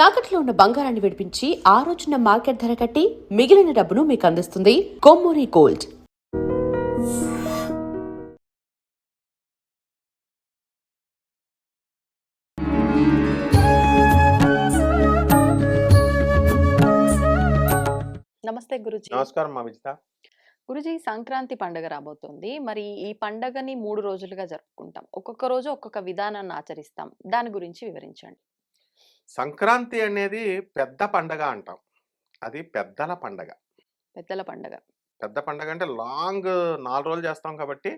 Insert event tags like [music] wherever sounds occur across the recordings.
తాకట్లో ఉన్న బంగారాన్ని విడిపించి ఆ రోజున మార్కెట్ ధర కట్టి మిగిలిన డబ్బును మీకు అందిస్తుంది కొమ్మూరి గోల్డ్. నమస్తే గురుజీ. నమస్కారం మా విజిత. గురుజీ సంక్రాంతి పండుగ రాబోతోంది. మరి ఈ పండగని మూడు రోజులుగా జరుపుకుంటాం. ఒక్కొక్క రోజు ఒక్కొక్క విధానాన్ని ఆచరిస్తాం. దాని గురించి వివరించండి. సంక్రాంతి అనేది పెద్ద పండగ అంటాం. అది పెద్దల పండగ. పెద్దల పండగ. పెద్ద పండగ అంటే లాంగ్ నాలుగు రోజులు చేస్తాం కాబట్టి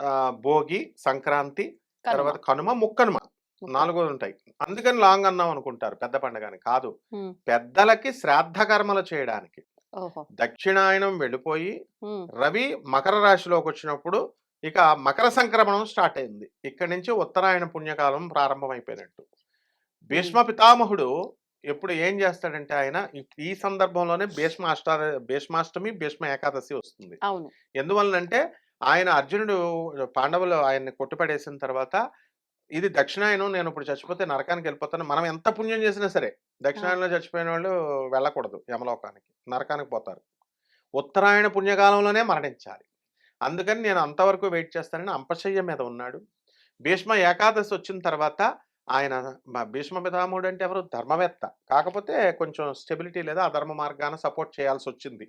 ఆ, భోగి సంక్రాంతి కనుమ. తర్వాత కనుమ ముక్కనుమ నాలుగు రోజులు ఉంటాయి. అందుకని లాంగ్ అన్నాం అనుకుంటారు పెద్ద పండగ అని కాదు. ఉమ్, పెద్దలకి శ్రాద్ధ కర్మలు చేయడానికి. ఓహో! దక్షిణాయనం వెళ్ళిపోయి ఉమ్, రవి మకర రాశిలోకి వచ్చినప్పుడు ఇక మకర సంక్రమణం స్టార్ట్ అయింది. ఇక్కడి నుంచి ఉత్తరాయణ పుణ్యకాలం ప్రారంభమైపోయినట్టు. భీష్మ పితామహుడు ఎప్పుడు ఏం చేస్తాడంటే ఆయన ఈ- సందర్భంలోనే భీష్మ అష్టా భీష్మాష్టమి భీష్మ ఏకాదశి వస్తుంది. ఎందువలనంటే ఆయన అర్జునుడు పాండవులు ఆయన్ని కొట్టుపడేసిన తర్వాత ఇది దక్షిణాయనం నేను ఇప్పుడు చచ్చిపోతే నరకానికి వెళ్ళిపోతాను మనం ఎంత పుణ్యం చేసినా సరే దక్షిణాయనంలో చచ్చిపోయిన వాళ్ళు వెళ్ళకూడదు యమలోకానికి నరకానికి పోతారు. ఉత్తరాయణ పుణ్యకాలంలోనే మరణించాలి. అందుకని నేను అంతవరకు వెయిట్ చేస్తానని అంపశయ్య మీద ఉన్నాడు. భీష్మ ఏకాదశి వచ్చిన తర్వాత ఆయన భీష్మ పితామహుడు అంటే ఎవరు? ధర్మవేత్త. కాకపోతే కొంచెం స్టెబిలిటీ లేదా అధర్మ మార్గాన సపోర్ట్ చేయాల్సి వచ్చింది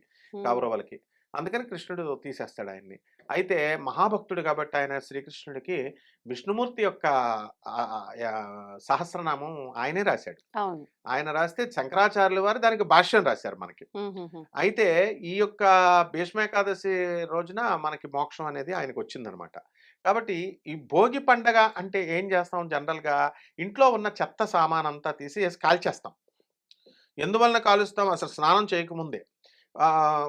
కౌరవులకి. అందుకని కృష్ణుడు తీసేస్తాడు ఆయన్ని. అయితే మహాభక్తుడు కాబట్టి ఆయన శ్రీకృష్ణుడికి విష్ణుమూర్తి యొక్క సహస్రనామం ఆయనే రాశాడు. ఆయన రాస్తే శంకరాచార్యుల వారు దానికి భాష్యం రాశారు మనకి. అయితే ఈ యొక్క భీష్మేకాదశి రోజున మనకి మోక్షం అనేది ఆయనకు వచ్చిందనమాట కాబట్టి ఈ భోగి పండగ అంటే ఏం చేస్తాం జనరల్గా? ఇంట్లో ఉన్న చెత్త సామాన్ అంతా తీసి వేసి కాల్చేస్తాం. ఎందువలన కాలుస్తాం? అసలు స్నానం చేయకముందే.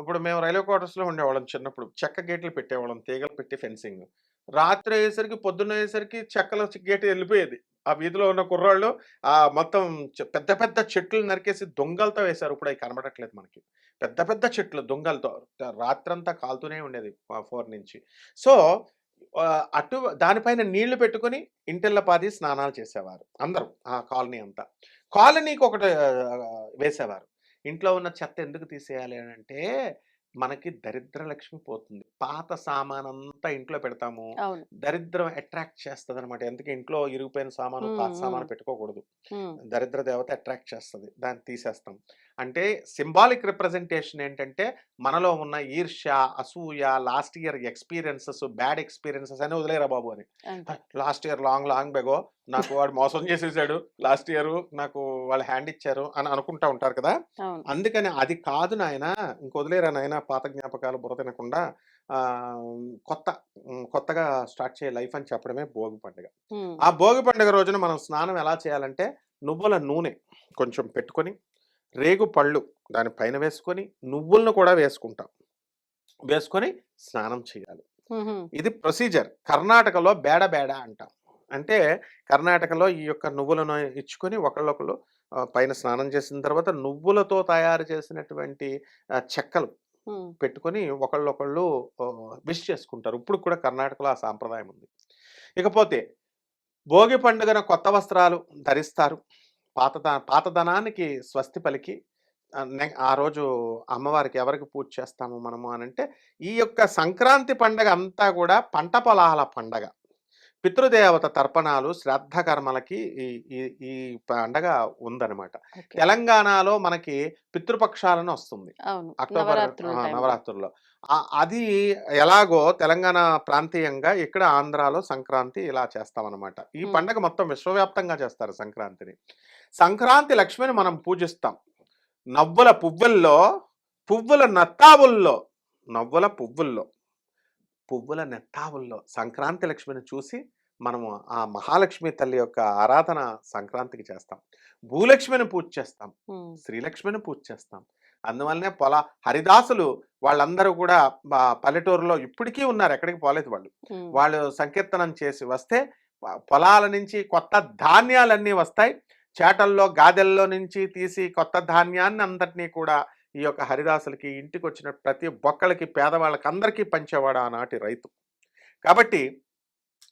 ఇప్పుడు మేము రైల్వే క్వార్టర్స్లో ఉండేవాళ్ళం చిన్నప్పుడు. చెక్క గేట్లు పెట్టేవాళ్ళం తీగలు పెట్టి ఫెన్సింగ్. రాత్రి అయ్యేసరికి పొద్దున్న అయ్యేసరికి చెక్కల గేటు వెళ్ళిపోయేది. ఆ వీధిలో ఉన్న కుర్రాళ్ళు ఆ మొత్తం చె- పెద్ద పెద్ద చెట్లు నరికేసి దొంగలతో వేశారు. ఇప్పుడు అవి కనబడట్లేదు మనకి. పెద్ద పెద్ద చెట్లు దొంగలతో. రాత్రంతా కాలుతూనే ఉండేది ఫోర్ నుంచి. సో అటు దానిపైన నీళ్ళు పెట్టుకొని ఇంటిళ్ళ పాది స్నానాలు చేసేవారు అందరూ ఆ కాలనీ అంతా. కాలనీకి ఒకటి వేసేవారు. ఇంట్లో ఉన్న చెత్త ఎందుకు తీసేయాలి అని అంటే మనకి దరిద్ర లక్ష్మి పోతుంది. పాత సామాన్ అంతా ఇంట్లో పెడతాము. దరిద్రం అట్రాక్ట్ చేస్తుంది అనమాట ఎందుకు ఇంట్లో ఇరిగిపోయిన సామాను పాత సామాను. పెట్టుకోకూడదు. దరిద్ర దేవత అట్రాక్ట్ చేస్తుంది. దాన్ని తీసేస్తాం. అంటే సింబాలిక్ రిప్రజెంటేషన్ ఏంటంటే మనలో ఉన్న ఈర్ష్య అసూయ last year experiences bad experiences అని వదిలేరా బాబు అని. లాస్ట్ ఇయర్ లాంగ్ లాంగ్ బెగో నాకు వాడు మోసం చేసేసాడు లాస్ట్ ఇయర్ నాకు వాళ్ళు హ్యాండ్ ఇచ్చారు అని అనుకుంటా ఉంటారు కదా. అందుకని అది కాదు నాయన ఇంకొదిలేరా నాయన పాత జ్ఞాపకాలు బుర్ర తినకుండా కొత్త కొత్తగా స్టార్ట్ చేయ లైఫ్ అని చెప్పడమే భోగి పండుగ. ఆ భోగి పండుగ రోజున మనం స్నానం ఎలా చేయాలంటే నువ్వుల నూనె కొంచెం పెట్టుకొని రేగు పళ్ళు దాని పైన వేసుకొని నువ్వులను కూడా వేసుకుంటాం. వేసుకొని స్నానం చేయాలి. ఇది ప్రొసీజర్. కర్ణాటకలో బేడ బేడ అంటాం. అంటే కర్ణాటకలో ఈ యొక్క నువ్వులను ఇచ్చుకొని ఒకళ్ళొకళ్ళు పైన స్నానం చేసిన తర్వాత నువ్వులతో తయారు చేసినటువంటి చెక్కలు పెట్టుకొని ఒకళ్ళొకళ్ళు విష్ చేసుకుంటారు. ఇప్పుడు కూడా కర్ణాటకలో ఆ సాంప్రదాయం ఉంది. ఇకపోతే భోగి పండుగన కొత్త వస్త్రాలు ధరిస్తారు. పాతద పాతదనానికి స్వస్తి పలికి. ఆ, రోజు అమ్మవారికి ఎవరికి పూజ చేస్తాము మనము అని అంటే ఈ యొక్క సంక్రాంతి పండగ అంతా కూడా పంట పొలాల పండగ. పితృదేవత తర్పణాలు శ్రాద్ధ కర్మలకి ఈ ఈ పండగ ఉందన్నమాట. తెలంగాణలో మనకి పితృపక్షాలను వస్తుంది. అక్టోబర్. నవరాత్రుల్లో. అది ఎలాగో తెలంగాణ ప్రాంతీయంగా ఇక్కడ ఆంధ్రాలో సంక్రాంతి ఇలా చేస్తామన్నమాట. ఈ. పండగ మొత్తం విశ్వవ్యాప్తంగా చేస్తారు సంక్రాంతిని. సంక్రాంతి లక్ష్మిని మనం పూజిస్తాం. నవ్వుల పువ్వుల్లో పువ్వుల నత్తావుల్లో నవ్వుల పువ్వుల్లో పువ్వుల నెత్తావుల్లో సంక్రాంతి లక్ష్మిని చూసి మనము ఆ మహాలక్ష్మి తల్లి యొక్క ఆరాధన సంక్రాంతికి చేస్తాం. భూలక్ష్మిని పూజ చేస్తాం. శ్రీలక్ష్మిని పూజ చేస్తాం. అందువల్లనే పొల హరిదాసులు వాళ్ళందరూ కూడా పల్లెటూరులో ఇప్పటికీ ఉన్నారు ఎక్కడికి పోలేదు వాళ్ళు. వాళ్ళు సంకీర్తనం చేసి వస్తే పొలాల నుంచి కొత్త ధాన్యాలన్నీ వస్తాయి. చేటల్లో గాదెల్లో నుంచి తీసి కొత్త ధాన్యాన్ని అంతటినీ కూడా ఈ యొక్క హరిదాసులకి ఇంటికి వచ్చిన ప్రతి బొక్కలకి పేదవాళ్ళకి అందరికీ పంచేవాడు ఆనాటి రైతు. కాబట్టి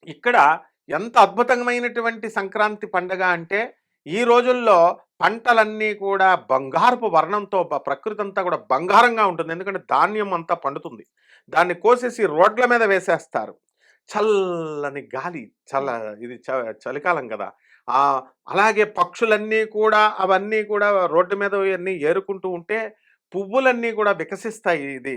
ఇక్కడ ఎంత అద్భుతమైనటువంటి సంక్రాంతి పండగ అంటే ఈ రోజుల్లో పంటలన్నీ కూడా బంగారపు వర్ణంతో ప్రకృతి అంతా కూడా బంగారంగా ఉంటుంది. ఎందుకంటే ధాన్యం అంతా పండుతుంది. దాన్ని కోసేసి రోడ్ల మీద వేసేస్తారు. చల్లని గాలి చల్ల ఇది చ- చలికాలం కదా! ఆ అలాగే పక్షులన్నీ కూడా అవన్నీ కూడా రోడ్డు మీద అన్నీ ఏరుకుంటూ ఉంటే పువ్వులన్నీ కూడా వికసిస్తాయి ఇది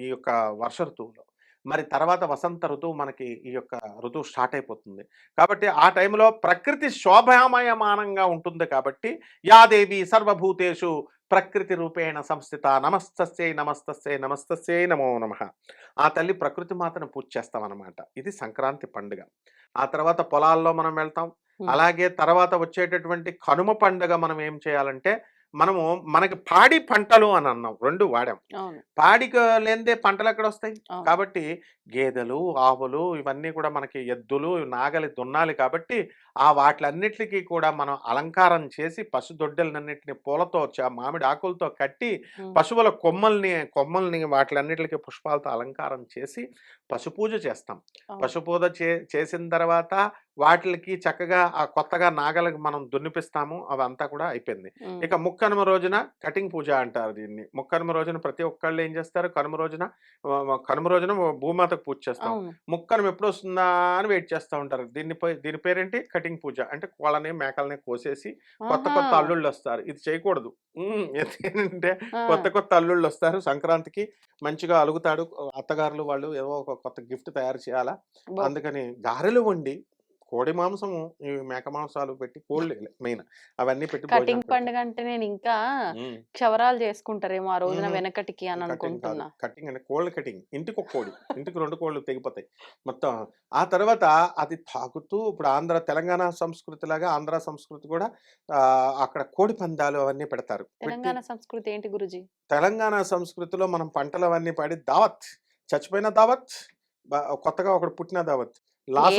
ఈ యొక్క వర్ష ఋతువులో. మరి తర్వాత వసంత ఋతువు మనకి ఈ యొక్క ఋతువు స్టార్ట్ అయిపోతుంది. కాబట్టి ఆ టైంలో ప్రకృతి శోభామయమానంగా ఉంటుంది కాబట్టి యాదేవి సర్వభూతేషు ప్రకృతి రూపేణ సంస్థిత నమస్తస్యై నమస్తస్యై నమస్తస్యై నమో నమ. ఆ తల్లి ప్రకృతి మాతను పూజ చేస్తామన్నమాట. ఇది సంక్రాంతి పండుగ. ఆ తర్వాత పొలాల్లో మనం వెళ్తాం. అలాగే తర్వాత వచ్చేటటువంటి కనుమ పండుగ మనం ఏం చేయాలంటే మనము మనకి పాడి పంటలు అని అన్నాం రెండు వాడాం. పాడికి లేనిదే పంటలు ఎక్కడ వస్తాయి. కాబట్టి గేదెలు ఆవులు ఇవన్నీ కూడా మనకి ఎద్దులు నాగలి దున్నాలి కాబట్టి ఆ వాటిలన్నిటికీ కూడా మనం అలంకారం చేసి పశుదొడ్డలన్నింటిని పూలతో మామిడి ఆకులతో కట్టి. పశువుల కొమ్మల్ని కొమ్మల్ని వాటిలన్నిటికీ పుష్పాలతో అలంకారం చేసి పశు పూజ చేస్తాం. అవును. పశు పూజ చే చేసిన తర్వాత వాటికి చక్కగా ఆ కొత్తగా నాగలికి మనం దున్నిపిస్తాము. అవంతా కూడా అయిపోయింది. ఇక ముక్కనుమ రోజున కటింగ్ పూజ అంటారు దీన్ని. ముక్కనుమ రోజున ప్రతి ఒక్కళ్ళు ఏం చేస్తారు? కనుమ రోజున కనుమ రోజున భూమాతకు పూజ చేస్తాం. ముక్కనుమ ఎప్పుడు వస్తుందా అని వెయిట్ చేస్తూ ఉంటారు. దీన్ని దీని పేరేంటి? కటింగ్ పూజ అంటే కోళ్ళని మేకల్ని కోసేసి కొత్త కొత్త. అల్లుళ్ళు వస్తారు ఇది చేయకూడదు ఏంటంటే. [laughs] కొత్త కొత్త అల్లుళ్ళు వస్తారు సంక్రాంతికి మంచిగా అలుగుతాడు అత్తగారులు వాళ్ళు ఏవో ఒక కొత్త గిఫ్ట్ తయారు చేయాలా. అందుకని గారెలు వండి కోడి మాంసము మేక మాంసాలు పెట్టి కోళ్ళు మెయిన్ అవన్నీ పెట్టి కటింగ్. పండుగ అంటే నేను ఇంకా. క్షవరాలు చేసుకుంటారేమో ఆ రోజున. వెనకటికి అని అనుకుంటున్నా. కటింగ్ అంటే కోళ్ళ కటింగ్. ఇంటికి ఒక కోడి. ఇంటికి రెండు కోళ్ళు తెగిపోతాయి. మొత్తం ఆ తర్వాత అది తాగుతూ ఇప్పుడు ఆంధ్ర తెలంగాణ సంస్కృతి లాగా ఆంధ్ర సంస్కృతి కూడా ఆ, అక్కడ కోడి పందాలు అవన్నీ పెడతారు. తెలంగాణ సంస్కృతి ఏంటి గురుజీ? తెలంగాణ సంస్కృతిలో మనం పంటలు అవన్నీ పాడి దావత్. చచ్చిపోయిన దావత్ కొత్తగా ఒకడు పుట్టిన దావత్.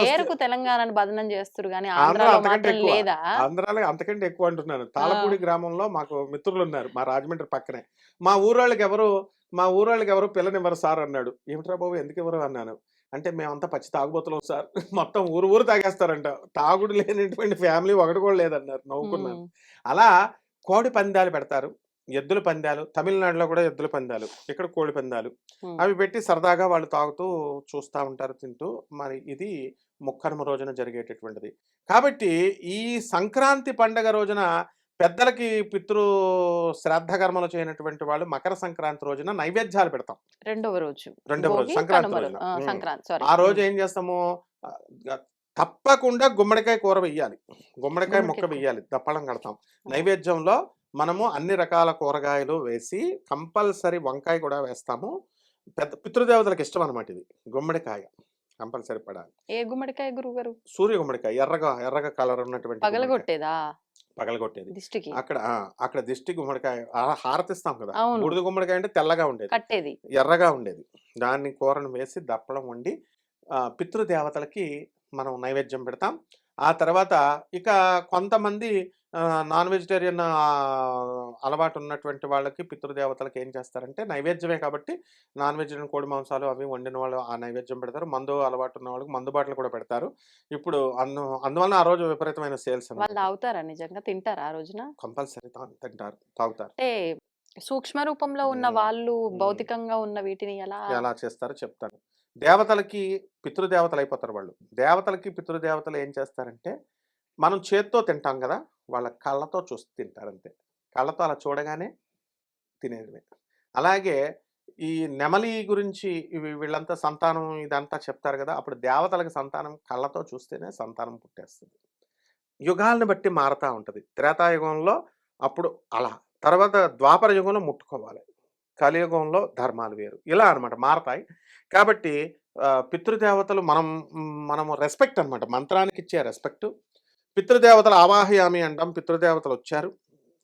ఏరుకు తెలంగాణను బదనం చేస్తారు కానీ ఆంధ్ర ఆంధ్రాలో అంతకంటే మాత్రం ఎక్కువ. లేదా? ఆంధ్రాలో అంతకంటే ఎక్కువ అంటున్నాను. తాళపూడి గ్రామంలో మాకు మిత్రులు ఉన్నారు మా రాజమండ్రి పక్కనే. మా ఊరోళ్ళకి ఎవరు మా ఊరోళ్ళకి ఎవరు పిల్లనివ్వరు సార్ అన్నాడు. ఏమిట్రా బాబు ఎందుకు ఎవరు అన్నాను. అంటే మేమంతా పచ్చి తాగుబోతున్నాం సార్. మొత్తం ఊరు ఊరు తాగేస్తారంట. తాగుడు లేనటువంటి ఫ్యామిలీ ఒకటి కూడా లేదన్నారు. నవ్వుకున్నాను. అలా కోడి పందాలు పెడతారు. ఎద్దుల పందాలు తమిళనాడులో కూడా ఎద్దుల పందాలు ఇక్కడ కోడి పందాలు. అవి పెట్టి సరదాగా వాళ్ళు తాగుతూ చూస్తూ ఉంటారు తింటూ. మరి ఇది ముక్కనుమ రోజున జరిగేటటువంటిది. కాబట్టి ఈ సంక్రాంతి పండగ రోజున పెద్దలకి పితృ శ్రాద్ధ కర్మలు చేయనటువంటి వాళ్ళు మకర సంక్రాంతి రోజున నైవేద్యాలు పెడతాం. రెండవ రోజు. రెండవ రోజు సంక్రాంతి రోజున. రోజు. ఆ, రోజు ఏం చేస్తాము? తప్పకుండా గుమ్మడికాయ కూర వెయ్యాలి. గుమ్మడికాయ ముక్క. వెయ్యాలి. దప్పడం కడతాం. నైవేద్యంలో మనము అన్ని రకాల కూరగాయలు వేసి కంపల్సరీ వంకాయ కూడా వేస్తాము. పెద్ద పితృదేవతలకు ఇష్టం అనమాట ఇది. గుమ్మడికాయ కంపల్సరీ పడాలి. ఏ గుమ్మడికాయ గురువు గారు? సూర్య గుమ్మడికాయ ఎర్రగా ఎర్రగా కలర్ ఉన్నటువంటి. పగలగొట్టేదా? పగలగొట్టేది. దిష్టికి? అక్కడ అక్కడ దిష్టి గుమ్మడికాయ హారతిస్తాం కదా. బూడిద గుమ్మడికాయ అంటే తెల్లగా ఉండేది. కట్టేది. ఎర్రగా ఉండేది. దాన్ని కూరను వేసి దప్పడం వండి ఆ, పితృదేవతలకి మనం నైవేద్యం పెడతాం. ఆ తర్వాత ఇక కొంతమంది నాన్ వెజిటేరియన్ అలవాటు ఉన్నటువంటి వాళ్ళకి పితృదేవతలకి ఏం చేస్తారంటే నైవేద్యమే కాబట్టి నాన్ వెజిటేరియన్ కోడి మాంసాలు అవి వండిన వాళ్ళు ఆ నైవేద్యం పెడతారు. మందు అలవాటు ఉన్న వాళ్ళకి మందు బాటలు కూడా పెడతారు. ఇప్పుడు అందు అందువల్ల ఆ రోజు విపరీతమైన సేల్స్ వాళ్ళు తాగుతారా నిజంగా? తింటారా ఆ రోజున? కంపల్సరీ తింటారు. తాగుతారు. అంటే సూక్ష్మ రూపంలో ఉన్న. వాళ్ళు. భౌతికంగా ఉన్న వీటిని ఎలా ఎలా చేస్తారో చెప్తాను. దేవతలకి పితృదేవతలు అయిపోతారు వాళ్ళు. దేవతలకి పితృదేవతలు ఏం చేస్తారంటే మనం చేత్తో తింటాం కదా వాళ్ళ కళ్ళతో చూసి తింటారు అంతే. కళ్ళతో అలా చూడగానే తినేది అలాగే ఈ నెమలి గురించి వీళ్ళంతా సంతానం ఇదంతా చెప్తారు కదా అప్పుడు దేవతలకు సంతానం కళ్ళతో చూస్తేనే సంతానం పుట్టేస్తుంది. యుగాలను బట్టి మారుతూ ఉంటుంది. త్రేతాయుగంలో అప్పుడు అలా తర్వాత ద్వాపర యుగంలో ముట్టుకోవాలి. కలియుగంలో ధర్మాలు వేరు. ఇలా అన్నమాట మారతాయి. కాబట్టి పితృదేవతలు మనం మనము రెస్పెక్ట్ అన్నమాట. మంత్రానికి ఇచ్చే రెస్పెక్ట్ పితృదేవతలు ఆవాహయామి అంటాం. పితృదేవతలు వచ్చారు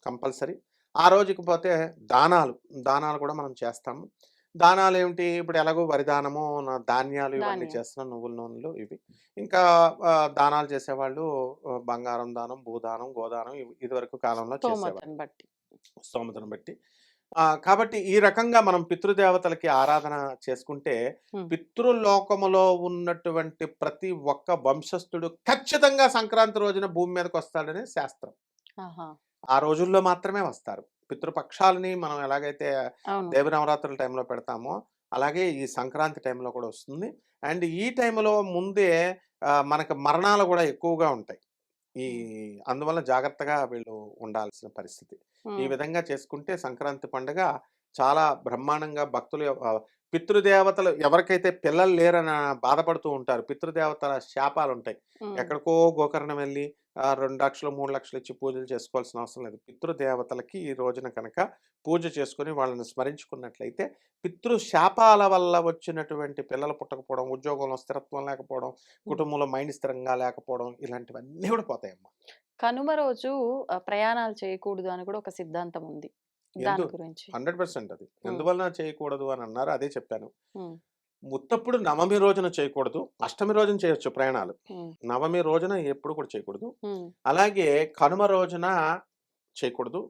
కంపల్సరీ. ఆ రోజుకి పోతే దానాలు దానాలు కూడా మనం చేస్తాము. దానాలు ఏమిటి? ఇప్పుడు ఎలాగో వరిదానము ధాన్యాలు ఇవన్నీ. చేస్తున్నాం నువ్వుల నూనెలు ఇవి. ఇంకా దానాలు చేసేవాళ్ళు బంగారం దానం భూదానం గోదానం ఇదివరకు కాలంలో చేసేవాళ్ళు. స్తోమతను బట్టి. కాబట్టి ఈ రకంగా మనం పితృదేవతలకి ఆరాధన చేసుకుంటే. పితృలోకములో ఉన్నటువంటి ప్రతి ఒక్క వంశస్థుడు ఖచ్చితంగా సంక్రాంతి రోజున భూమి మీదకి వస్తాడని శాస్త్రం ఆ రోజుల్లో మాత్రమే వస్తారు. పితృపక్షాలని మనం ఎలాగైతే అవును. దేవి నవరాత్రుల టైంలో పెడతామో అలాగే ఈ సంక్రాంతి టైంలో కూడా వస్తుంది. అండ్ ఈ టైంలో ముందే మనకు మరణాలు కూడా ఎక్కువగా ఉంటాయి. ఈ అందువల్ల జాగ్రత్తగా వీళ్ళు ఉండాల్సిన పరిస్థితి. ఈ విధంగా చేసుకుంటే సంక్రాంతి పండుగ చాలా బ్రహ్మాండంగా భక్తులు పితృదేవతలు ఎవరికైతే పిల్లలు లేరని బాధపడుతూ ఉంటారు పితృదేవతల శాపాలు ఉంటాయి ఎక్కడికో గోకర్ణం వెళ్ళి ఆ, రెండు లక్షలు మూడు లక్షలు ఇచ్చి పూజలు చేసుకోవాల్సిన అవసరం లేదు. పితృదేవతలకి ఈ రోజున కనుక పూజ చేసుకొని వాళ్ళని స్మరించుకున్నట్లయితే పితృ శాపాల వల్ల వచ్చినటువంటి పిల్లలు పుట్టకపోవడం ఉద్యోగంలో స్థిరత్వం లేకపోవడం కుటుంబంలో మైండ్ స్థిరంగా లేకపోవడం ఇలాంటివన్నీ కూడా పోతాయమ్మా. కనుమ రోజు ప్రయాణాలు చేయకూడదు అని కూడా ఒక సిద్ధాంతం ఉంది హండ్రెడ్ పర్సెంట్ అది. ఎందువలన చేయకూడదు అని అన్నారు అదే చెప్పాను. ముత్తప్పుడు నవమి రోజున చేయకూడదు అష్టమి రోజున చేయొచ్చు ప్రయాణాలు. నవమి రోజున ఎప్పుడు కూడా చేయకూడదు. అలాగే కనుమ రోజున చేయకూడదు.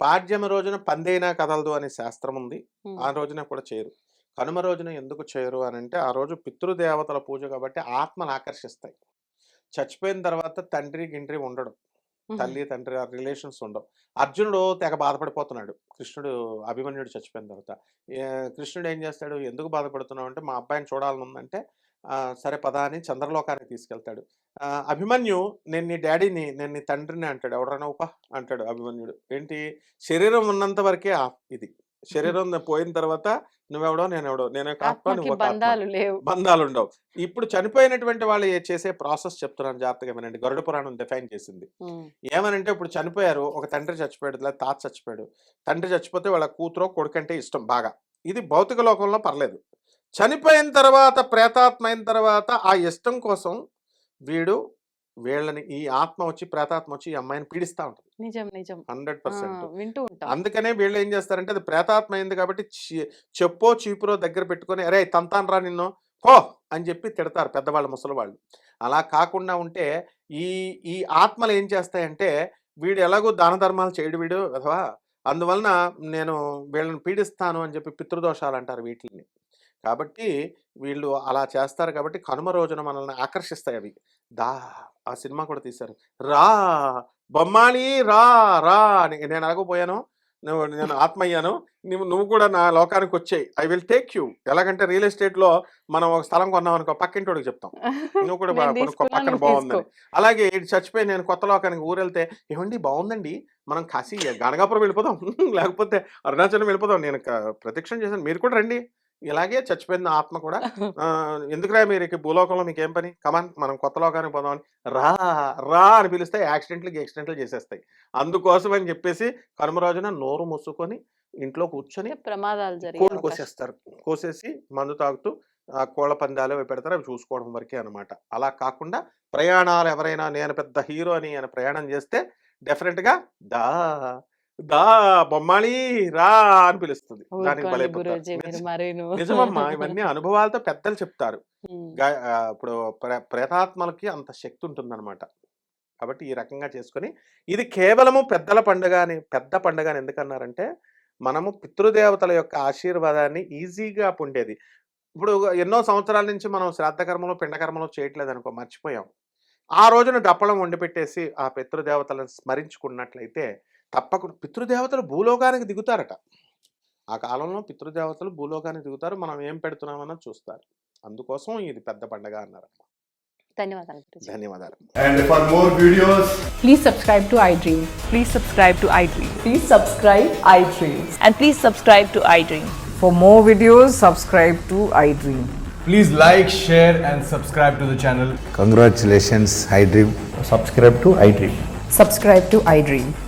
పాడ్యమి రోజున పందైనా కదలదు అనే శాస్త్రం ఉంది. ఆ రోజున కూడా చేయరు. కనుమ రోజున ఎందుకు చేయరు అని అంటే ఆ రోజు పితృదేవతల పూజ కాబట్టి ఆత్మలు ఆకర్షిస్తాయి. చచ్చిపోయిన తర్వాత తండ్రి గిండ్రి ఉండడు. తల్లి తండ్రి రిలేషన్స్ ఉండవు. అర్జునుడు తెగ బాధపడిపోతున్నాడు. కృష్ణుడు అభిమన్యుడు చచ్చిపోయిన తర్వాత. కృష్ణుడు ఏం చేస్తాడు? ఎందుకు బాధపడుతున్నావు? అంటే మా అబ్బాయిని చూడాలని ఉందంటే "ఆ, సరే పదా అని చంద్రలోకానికి తీసుకెళ్తాడు. అభిమన్యు నేను నీ డాడీని నేను నీ తండ్రిని అంటాడు. ఎవడన్నా ఉప అంటాడు అభిమన్యుడు. ఏంటి? శరీరం ఉన్నంత వరకే ఇది. శరీరం పోయిన తర్వాత నువ్వెవడో నేనెవడో. నేను నువ్వు బంధాలు లేవు. బంధాలు ఉండవు ఇప్పుడు చనిపోయినటువంటి వాళ్ళు చేసే ప్రాసెస్ చెప్తున్నాను జాగ్రత్తగా వినండి. గరుడ పురాణం డిఫైన్ చేసింది. ఏమనంటే ఇప్పుడు చనిపోయారు ఒక తండ్రి చచ్చిపోయాడు లేదా తాత చచ్చిపోయాడు. తండ్రి చచ్చిపోతే వాళ్ళ కూతురో కొడుకంటే ఇష్టం బాగా. ఇది భౌతిక లోకంలో పర్లేదు. చనిపోయిన తర్వాత ప్రేతాత్మ అయిన తర్వాత ఆ ఇష్టం కోసం వీడు వీళ్ళని ఈ ఆత్మ వచ్చి ప్రేతాత్మ వచ్చి ఈ అమ్మాయిని పీడిస్తూ ఉంటుంది. నిజం నిజం. Hundred percent. వింటూ ఉంటాం. అందుకనే వీళ్ళు ఏం చేస్తారంటే అది ప్రేతాత్మ అయింది కాబట్టి చెప్పో చీపురో దగ్గర పెట్టుకొని అరే తంతాను రా నిన్ను పో అని చెప్పి తిడతారు పెద్దవాళ్ళు ముసలివాళ్ళు. అలా కాకుండా ఉంటే ఈ ఈ ఆత్మలు ఏం చేస్తాయంటే వీడు ఎలాగో దాన ధర్మాలు చేయడు వీడు అథవా. అందువలన నేను వీళ్ళని పీడిస్తాను అని చెప్పి పితృదోషాలు అంటారు వీటిని కాబట్టి వీళ్ళు అలా చేస్తారు కాబట్టి కనుమ రోజున మనల్ని ఆకర్షిస్తాయి అవి. దా ఆ సినిమా కూడా తీశారు. రా బొమ్మాలి రా రా అని నేను ఎలాగోపోయాను నువ్వు నేను ఆత్మ అయ్యాను నువ్వు నువ్వు కూడా నా లోకానికి వచ్చాయి. I will take you. ఎలాగంటే రియల్ ఎస్టేట్లో మనం ఒక స్థలం కొన్నాం అనుకో పక్కింటోడికి చెప్తాం. [laughs] నువ్వు కూడా కొనుక్కో పక్కన బాగుందని. అలాగే ఇటు చచ్చిపోయి నేను కొత్త లోకానికి ఊరు వెళ్తే ఏమండి బాగుందండి మనం కాశీ గణగాపురం వెళ్ళిపోదాం. [laughs] లేకపోతే అరుణాచలం వెళ్ళిపోదాం. నేను ప్రత్యక్షం చేశాను. మీరు కూడా రండి. ఇలాగే చచ్చిపోయిన ఆత్మ కూడా. [laughs] ఎందుకురా మీరు ఇక భూలోకంలో మీకు ఏం పని కమాన్ మనం కొత్త లోకానికి పోదాం అని రా రా అని పిలిస్తే యాక్సిడెంట్లు యాక్సిడెంట్లు చేసేస్తాయి. అందుకోసం అని చెప్పేసి కనుమ రోజున నోరు మూసుకొని ఇంట్లో కూర్చొని ప్రమాదాలు జరిగే కోళ్ళు. కోసేస్తారు. కోసేసి మందు తాగుతూ ఆ కోళ్ళ పందాలు అవి పెడతారు. అవి చూసుకోవడం వరకే అనమాట అలా కాకుండా ప్రయాణాలు ఎవరైనా నేను పెద్ద హీరో అని ఆయన ప్రయాణం చేస్తే డెఫినెట్గా దా దా బొమ్మాళి రా అని పిలుస్తుంది. దానికి నిజమమ్మా ఇవన్నీ [laughs] అనుభవాలతో పెద్దలు చెప్తారు. ఇప్పుడు ప్రే- ప్రేతాత్మలకి అంత శక్తి ఉంటుందన్నమాట. కాబట్టి ఈ రకంగా చేసుకొని ఇది కేవలము పెద్దల పండుగ అని పెద్ద పండుగ అని ఎందుకన్నారంటే మనము పితృదేవతల యొక్క ఆశీర్వాదాన్ని ఈజీగా పొందేది. ఇప్పుడు ఎన్నో సంవత్సరాల నుంచి మనం శ్రాద్ధకర్మలు పిండకర్మలు చేయట్లేదు అనుకో మర్చిపోయాం. ఆ రోజున డప్పలం వండి పెట్టేసి ఆ పితృదేవతలను స్మరించుకున్నట్లయితే తప్పకుండా పితృదేవతలు భూలోకానికి దిగుతారట ఆ కాలంలో పితృదేవతలు భూలోకానికి దిగుతారు మనం ఏం పెడుతున్నామన్నది చూస్తారు అందుకోసం ఇది పెద్ద పండగ అన్నారు ధన్యవాదాలు ధన్యవాదాలు And for more videos, Please subscribe to iDream. Please subscribe to iDream. Please subscribe iDream. And please subscribe to iDream. For more videos, subscribe to iDream. please like, share, and subscribe to the channel. Congratulations, iDream. subscribe to iDream. Subscribe to iDream. So subscribe to iDream Media. I